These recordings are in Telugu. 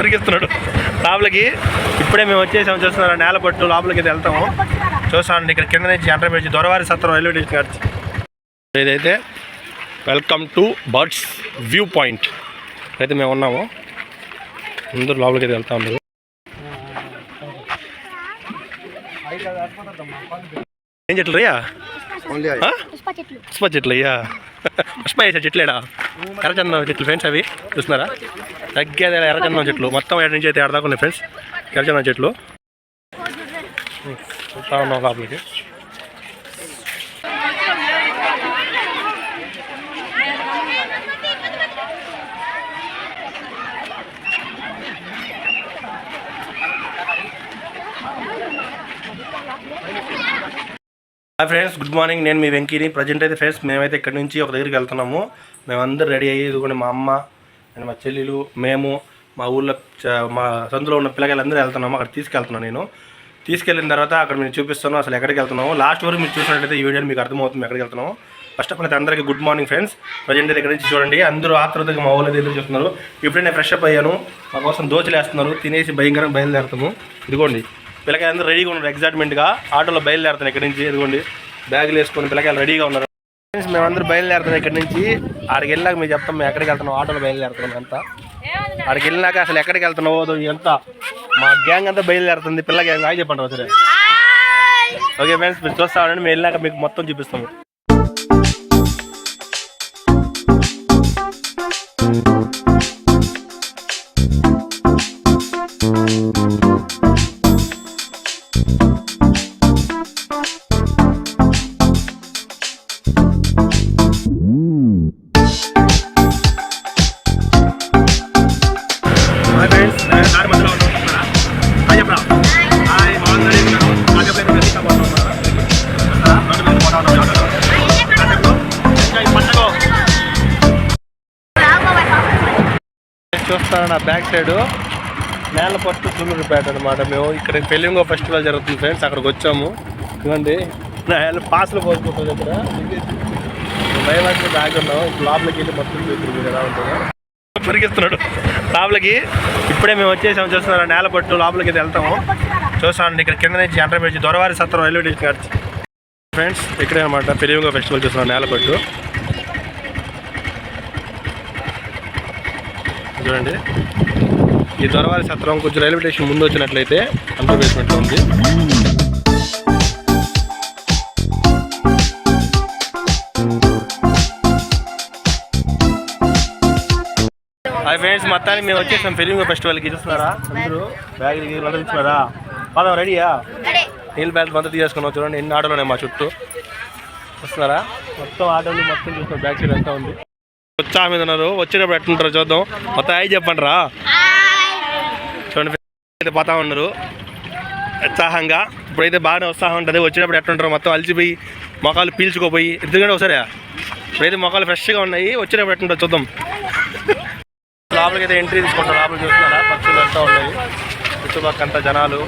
పరిగిస్తున్నాడు లోపలికి. ఇప్పుడే మేము వచ్చేసాము చూస్తున్నారు నేల పట్టు లోపలికి అయితే వెళ్తాము. చూస్తామండి ఇక్కడ కింద నుంచి ఎంటర్ పేజీ దొరవారి సత్రం రైల్వే స్టేషన్ కాడిచి ఇదైతే welcome to birds view point. అయితే మేము ఉన్నాము. అందరూ లోపలికి అయితే వెళ్తా ఉన్నారు ఏం చెట్లు రయ్యా? పుష్ప చెట్లు. పుష్ప చెట్లు అయ్యా పుష్ప వేసే చెట్లేడా? ఎర్రచందనం చెట్లు ఫ్రెండ్స్ అవి. చూస్తున్నారా? తగ్గేది ఎర్రచందనం చెట్లు. మొత్తం ఏడు నుంచి అయితే ఏడదాకా ఉన్నాయి ఫ్రెండ్స్ ఎర్రచందనం చెట్లు. చూస్తా ఉన్నాం లోపలికి. హాయ్ ఫ్రెండ్స్ గుడ్ మార్నింగ్ నేను మీ వెంకీని. ప్రజెంట్ అయితే ఫ్రెండ్స్ మేమైతే ఇక్కడ నుంచి ఒక దగ్గరికి వెళ్తున్నాము. మేమందరూ రెడీ అయ్యి ఇదిగోండి మా అమ్మ అండ్ మా చెల్లెలు మేము మా ఊళ్ళో మా సందులో ఉన్న పిల్లగాళ్ళందరూ వెళ్తున్నాము. అక్కడ తీసుకెళ్తున్నాను నేను. తీసుకెళ్ళిన తర్వాత అక్కడ మేము చూపిస్తాను అసలు ఎక్కడికి వెళ్తున్నాము. లాస్ట్ వరకు మీరు చూసినట్టయితే ఈ వీడియో మీకు అర్థమవుతుంది ఎక్కడికి వెళ్తున్నాము. ఫస్ట్ ఆఫ్ ఆల్ అయితే అందరికీ గుడ్ మార్నింగ్ ఫ్రెండ్స్ ప్రజెంట్ దగ్గర ఇక్కడ నుంచి చూడండి అందరూ ఆత్రుతగా మా ఊళ్ళో ఎదురు చూస్తున్నారు. ఇప్పుడే నేను ఫ్రెష్ అప్ అయ్యాను. మా కోసం దోచలేస్తున్నారు తినేసి భయంకరంగా బయలుదేరుతాము. ఇదిగోండి పిల్లకాయలు అందరూ రెడీగా ఉన్నారు ఎగ్జైట్మెంట్గా ఆటోలో బయలుదేరుతాను ఇక్కడ నుంచి. ఇదిగోండి బ్యాగులు వేసుకొని పిల్లకాయలు రెడీగా ఉన్నారు. ఫ్రెండ్స్ మేమందరూ బయలుదేరుతున్నాం ఇక్కడ నుంచి. ఆడికి వెళ్ళాక మేము చెప్తాం మేము ఎక్కడికి వెళ్తున్నాం ఆటోలో బయలుదేరుతున్నాం అంతా. ఆడికి వెళ్ళినాక అసలు ఎక్కడికి వెళ్తున్నావో ఎంత. మా గ్యాంగ్ అంతా బయలుదేరుతుంది పిల్ల గ్యాంగ్ ఆగి చెప్పండి సరే ఓకే ఫ్రెండ్స్ మీరు చూస్తా ఉండండి మేము వెళ్ళాక మీకు మొత్తం చూపిస్తాము. హాయ్ చూస్తాను నా బ్యాక్ సైడ్. నేల పట్టు తుళ్ళూరుపేట అనమాట మేము ఇక్కడ పెళ్ళింగో ఫెస్టివల్ జరుగుతుంది ఫ్రెండ్స్ అక్కడికి వచ్చాము. ఇవ్వండి నేల పాసులు పోసుకుంటాం ఇక్కడ. భయపడి బ్యాగ్ లోపలికి వెళ్ళి మొత్తం చూద్దరు ఎలా ఉంటుందో. లోపలికి ఇప్పుడే మేము వచ్చేసాము చూస్తున్నాం నేల పట్టు లోపలికి అయితే వెళ్తాము. చూస్తామండి ఇక్కడ కింద నుంచి ఎంటర్ పెట్టి దొరవారి సత్రం రైల్వే స్టేషన్ కాడిచి ఫ్రెండ్స్ ఇక్కడే అనమాట పెరియంగా ఫెస్టివల్ చూస్తున్నాం నేల చూడండి. ఈ దొరవారి సత్రం కొంచెం రైల్వే స్టేషన్ ముందు వచ్చినట్లయితే అండర్ బేస్మెంట్లో ఉంది. హాయ్ ఫ్రెండ్స్ మొత్తానికి మేము వచ్చేసాం పెరిగింగో ఫెస్టివల్కి. చూస్తున్నారా? అందరూ బ్యాగ్ అందరూ చూస్తున్నారా పదం రెడీయా? నీళ్ళు బ్యాగ్ మొత్తం తీసుకున్నాం చూడండి ఎన్ని ఆటోలు ఉన్నాయి మా చుట్టూ. చూస్తున్నారా? మొత్తం ఆటోలు మొత్తం చూస్తున్నాం బ్యాక్ సైడ్ అంతా ఉంది. ఉత్సాహ మీద ఉన్నారు. వచ్చేటప్పుడు ఎట్లుంటారో చూద్దాం. మొత్తం హాయ్ చెప్పండి రా. చూడండి పోతా ఉన్నారు. ఉత్సాహంగా. ఇప్పుడైతే బాగానే ఉత్సాహం ఉంటుంది. వచ్చేటప్పుడు ఎట్లుంటారో మొత్తం అలిచిపోయి మొఖాలు పీల్చుకోపోయి. ఎందుకంటే ఒకసారి ఇప్పుడైతే మొఖాలు ఫ్రెష్గా ఉన్నాయి. వచ్చేటప్పుడు ఎట్లుంటారో చూద్దాం. లోపలికి అయితే ఎంట్రీ తీసుకుంటారు లోపలికి చూస్తున్నారా? పక్షులు అంతా ఉన్నాయి. చుట్టుపక్కల అంతా జనాలు.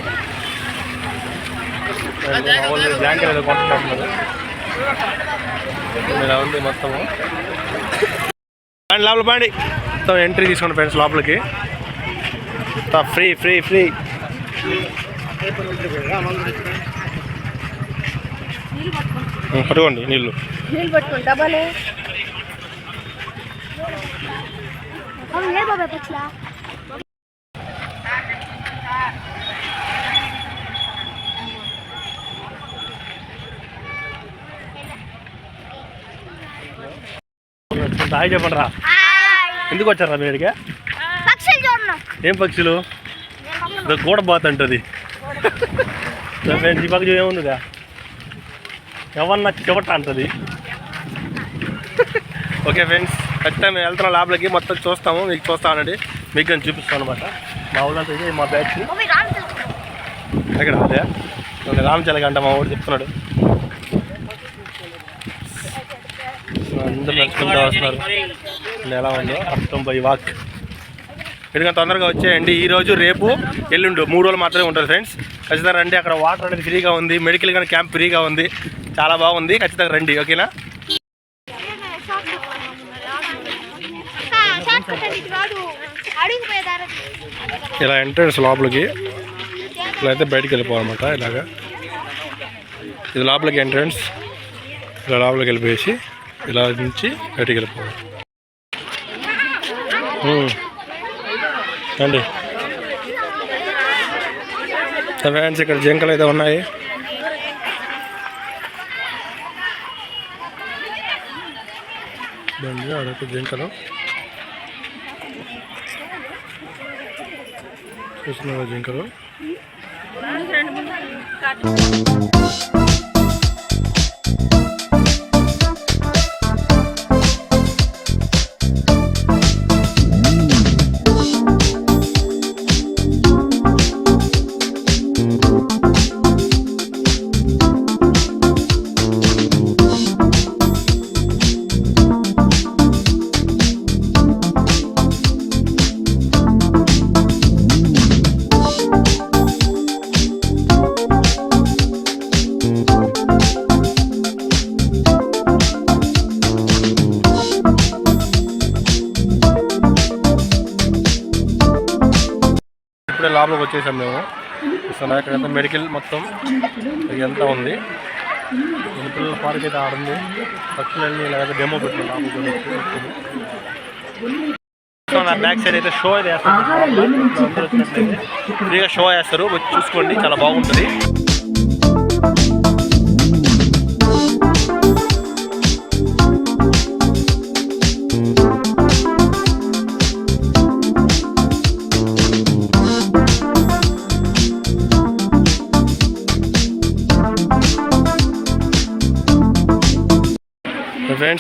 బ్యాంకులు ఏదో కొంటున్నారు ఇలా ఉంది మొత్తము. అండ్ లోపల పండి మొత్తం ఎంట్రీ తీసుకోండి ఫ్రెండ్స్ లోపలికి. ఫ్రీ ఫ్రీ ఫ్రీ పట్టుకోండి నీళ్ళు. నీళ్ళు హాయ్ చెప్పండి రా ఎందుకు వచ్చారా మీ ఇక్కడికి? పక్షులు చూడను. ఏం పక్షులు? గూడ బాత్ అంటది. ఫ్రెండ్స్ ఈ పక్షి ఏముందిగా ఎవరన్నా చివట అంటది. ఓకే ఫ్రెండ్స్ ఖచ్చితంగా మేము వెళ్తున్నాం లోపలికి మొత్తం చూస్తాము. మీకు చూస్తామండి మీకు నేను చూపిస్తాను అనమాట మా ఊళ్ళో ఇది మా బ్యాచ్. ఎక్కడ? అదే. రామచలగ అంట మా ఊరు చెప్తున్నాడు. అందరూ నడుచుకుంటూ వస్తున్నారు? ఎలా ఉందో అర్థం బై వాక్ ఎందుకంటే తొందరగా వచ్చేయండి. ఈరోజు రేపు ఎల్లుండు మూడు రోజులు మాత్రమే ఉంటారు ఫ్రెండ్స్. ఖచ్చితంగా రండి. అక్కడ వాటర్ అనేది ఫ్రీగా ఉంది. మెడికల్ కానీ క్యాంప్ ఫ్రీగా ఉంది. చాలా బాగుంది. ఖచ్చితంగా రండి. ఓకేనా? ఇలా ఎంట్రన్స్ లోపలికి. ఇలా అయితే బయటికి వెళ్ళిపోవాలన్నమాట ఇలాగా. ఇది లోపలికి ఎంట్రన్స్. ఇలా లోపలికి వెళ్ళిపోయేసి ఇలా నుంచి బయటికి వెళ్ళిపోవాలి. అండి ఫ్యాన్స్ ఇక్కడ జింకలు అయితే ఉన్నాయి. బండి అడొక జింకలు. చూస్తున్నారు జింకలు. ఇప్పుడే లోపలికి వచ్చేసాం మేము. ఇక్కడంతా మెడికల్ మొత్తం ఇదంతా ఉంది. పిల్లల పార్క్ అయితే ఆడుంది పక్షులన్నీ ఇలాగైతే డెమో పెట్టారు లోపలికి బ్యాక్ సైడ్ అయితే షో అయితే వేస్తారు. ఫ్రీగా షో వేస్తారు. వచ్చి చూసుకోండి. చాలా బాగుంటుంది.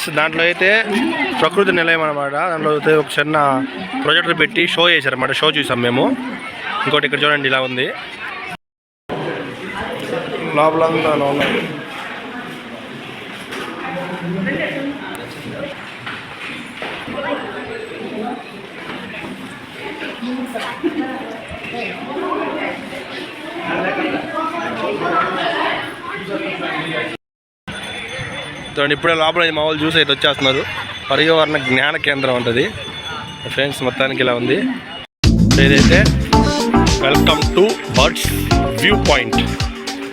ఫ్రెండ్స్ దాంట్లో అయితే ప్రకృతి నిలయం అనమాట దాంట్లో అయితే ఒక చిన్న ప్రొజెక్టర్ పెట్టి షో చేశారన్నమాట. షో చూసాం మేము. ఇంకోటి ఇక్కడ చూడండి ఇలా ఉంది. లోపల అంతా చూడండి ఇప్పుడే లోపల మా వాళ్ళు చూసి అయితే వచ్చేస్తున్నారు. పర్యావరణ జ్ఞాన కేంద్రం ఉంటుంది ఫ్రెండ్స్ మొత్తానికి ఇలా ఉంది. ఏదైతే welcome to birds view point.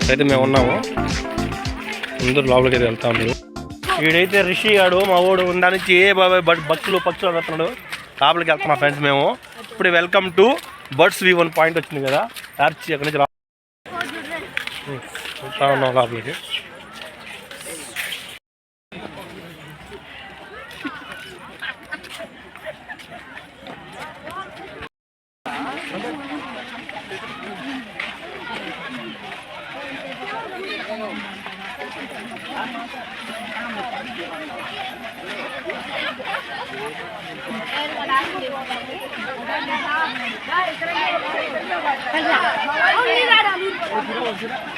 అయితే మేము ఉన్నాము. అందరూ లోపలికి అయితే వెళ్తా ఉన్నారు. వీడైతే రిషి గాడు మా వాడు ఉండడానికి ఏ బాబాయ్ బట్ బస్సులు పక్షులు పెడుతున్నాడు లోపలికి వెళ్తున్నాం ఫ్రెండ్స్ మేము. ఇప్పుడు welcome to birds view one point వచ్చింది కదా. యార్చి అక్కడి నుంచి వెళ్తా ఉన్నాం లోపలికి.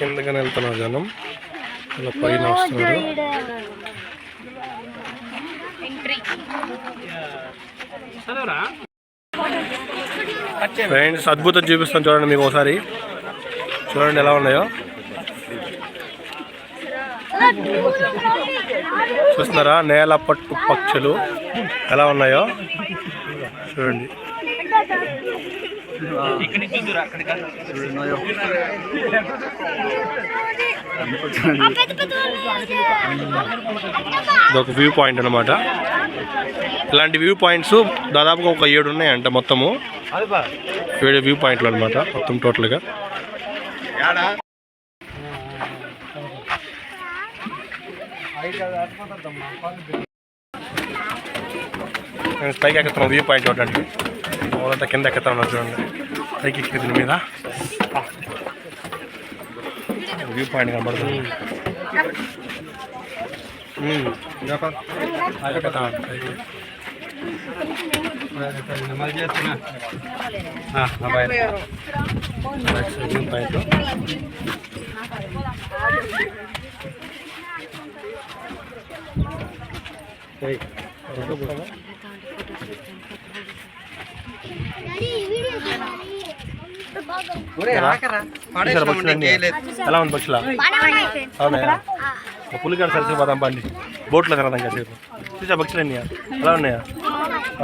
కిందగానే వెళ్తున్నారు జనం. ఇలా పైన వస్తున్నారు. ఫ్రెండ్స్ అద్భుతం చూపిస్తాను చూడండి మీకు ఒకసారి. చూడండి ఎలా ఉన్నాయో. చూస్తున్నారా? నేల పట్టు పక్షులు ఎలా ఉన్నాయో. చూడండి. ఇది ఒక వ్యూ పాయింట్ అనమాట ఇలాంటి వ్యూ పాయింట్స్ దాదాపుగా ఒక ఏడు ఉన్నాయంట మొత్తము. ఏడు వ్యూ పాయింట్లు అనమాట మొత్తం టోటల్గా పైకి ఎక్కుతున్నాం వ్యూ పాయింట్ చూడండి వాళ్ళంతా కింద ఎక్కుతా ఉన్నారు చూడండి. పైకి ఎక్కి దీని మీద. వ్యూ పాయింట్ కనబడుతుంది. వ్యూ పాయింట్ ఏయ్, ఫోటో కొట్టవా? చూసారా పక్షులన్నీ? ఎలా? ఉంది పక్షుల అవునాయా పులిగాడు సరిసి పోదాం బండి. బోట్లో తిరగదాం కాసేపు. చూసా పక్షులన్నీ ఎలా ఉన్నాయా?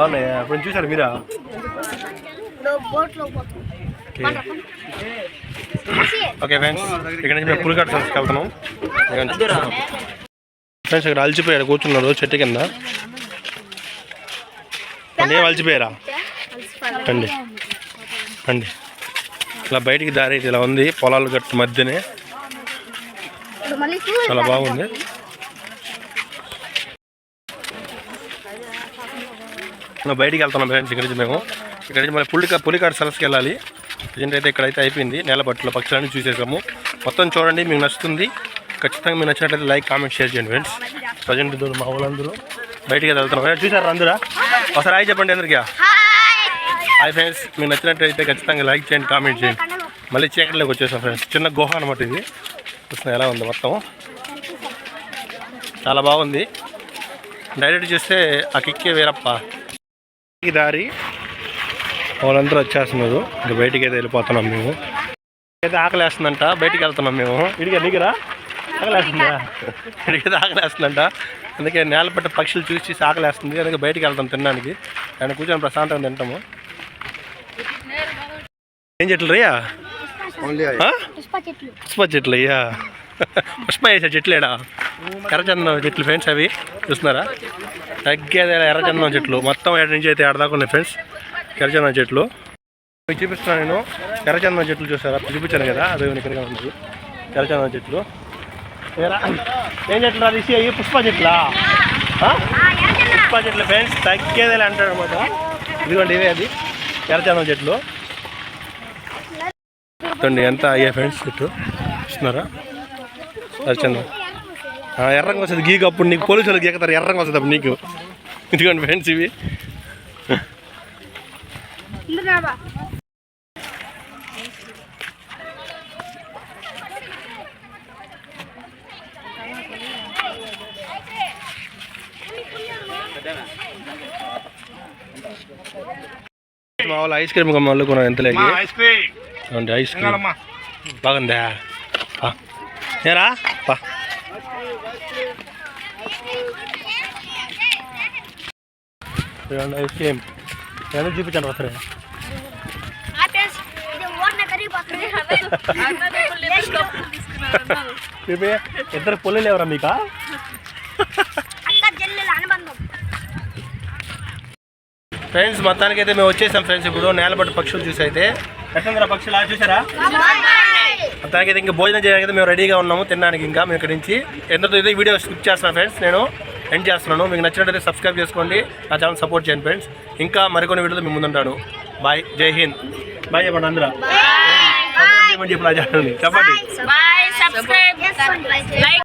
అవునాయా ఇప్పుడు చూసారు మీరా? ఓకే. Okay friends. ఇక్కడ నుంచి మేము పులిగాడు సరస్సుకి వెళ్తున్నాం. ఫ్రెండ్స్ ఇక్కడ అలసిపోయారు కూర్చున్నారు చెట్టు కింద. అంటే ఏం అలసిపోయారా? అండి అండి ఇలా బయటికి దారి అయితే ఇలా ఉంది. పొలాలు గట్టు మధ్యనే. చాలా బాగుంది. బయటికి వెళ్తున్నాం ఫ్రెండ్స్ ఇక్కడ నుంచి మేము. ఇక్కడ నుంచి మళ్ళీ పులిక పులికాడు సరస్సుకి వెళ్ళాలి. ప్రజెంట్ అయితే ఇక్కడైతే అయిపోయింది. నేలపట్టులో పక్షులన్నీ చూసేసాము. మొత్తం చూడండి మీకు నచ్చుతుంది. ఖచ్చితంగా మీకు నచ్చినట్లయితే లైక్ కామెంట్ షేర్ చేయండి ఫ్రెండ్స్. ప్రజెంట్ మా వాళ్ళందరూ బయటికి వెళ్తున్నాం. చూసారా అందరా? ఒకసారి హాయ్ చెప్పండి అందరికీ. హాయ్ ఫ్రెండ్స్ మీకు నచ్చినట్లయితే ఖచ్చితంగా లైక్ చేయండి కామెంట్ చేయండి. మళ్ళీ చీకటిలోకి వచ్చేసాం ఫ్రెండ్స్ చిన్న గుహ అనమాట ఇది. చూస్తున్నా ఎలా ఉంది మొత్తం. చాలా బాగుంది. డైరెక్ట్ చూస్తే ఆ కిక్కే వేరప్ప. ఈ దారి. వాళ్ళందరూ వచ్చేస్తున్నారు. ఇంకా బయటికి అయితే వెళ్ళిపోతున్నాం మేము. అయితే ఆకలేస్తుందంట. బయటికి వెళ్తున్నాం మేము. ఇడిగా దిగరా ఆకలేస్తుందా? ఇడికి ఆకలేస్తుందంట. అందుకే నేలపట్ట పక్షులు చూసి చూసి ఆకలేస్తుంది. అందుకే బయటికి వెళ్తాం తినడానికి. ఆయన కూర్చొని ప్రశాంతంగా తింటాము. ఏం చెట్లు రియా ఆ? పుష్ప చెట్లు. పుష్ప చెట్లు అయ్యా పుష్ప వేసే చెట్లు ఏడా ఎర్రచందనం చెట్లు ఫ్రెండ్స్ అవి. చూస్తున్నారా? తగ్గేది ఎర్రచందనం చెట్లు. మొత్తం ఏడు నుంచి అయితే ఏడ దాకా ఉన్నాయి ఫ్రెండ్స్. ఎర్రచందనం చెట్లు. మీకు చూపిస్తున్నాను నేను. ఎర్రచందనం చెట్లు చూసారా? చూపించాను కదా. అదే ఇక్కడగా ఉంది. ఎర్రచందనం చెట్లు. ఏరా? ఏం చెట్లు అది అయ్యి పుష్ప చెట్లా? ఆ? పుష్ప చెట్లు ఫ్రెండ్స్. తగ్గేదే అంటాడు అనమాట ఇదిగోండి ఇవే అది. ఎర్రచందనం చెట్లు. చూడండి ఎంత అయ్యా ఫ్రెండ్స్ చెట్టు చూస్తున్నారా? అర్చంద ఎర్రంగా వస్తుంది. గీకు అప్పుడు నీకు పోలీసు వాళ్ళకి ఎక్కుతారు? ఎర్రంగా వస్తుంది అప్పుడు నీకు. ఇదిగోండి ఫ్రెండ్స్ ఇవి. మా వాళ్ళు ఐస్ క్రీమ్ గమ్మ కొన్నాను ఎంత లేదు ఐస్ క్రీమ్. అవునండి ఐస్ క్రీమ్ బాగుందా? పా. ఏరా? పా. ఐస్ క్రీమ్ ఏమైనా చూపించండి చూపి. ఇద్దరు పొల్లు ఎవరా మీకు? ఫ్రెండ్స్ మొత్తానికి అయితే మేము వచ్చేసాం ఫ్రెండ్స్ ఇప్పుడు నేలబట్టి పక్షులు చూసి అయితే. ఎట్లా పక్షులు చూసారా అయితే ఇంకా భోజనం చేయడానికి మేము రెడీగా ఉన్నాము తినడానికి ఇంకా మేము ఇక్కడి నుంచి. ఎంతతో అయితే ఈ వీడియో స్కిప్ చేస్తున్నాను ఫ్రెండ్స్ నేను ఎండ్ చేస్తున్నాను. మీకు నచ్చినట్లయితే సబ్స్క్రైబ్ చేసుకోండి నా ఛానల్ సపోర్ట్ చేయండి ఫ్రెండ్స్ ఇంకా మరికొన్ని వీడియోలు మీ ముందుంటాను. బాయ్ జై హింద్ బాయ్ చెప్పండి అందరూ. చెప్పండి. చేసుకోండి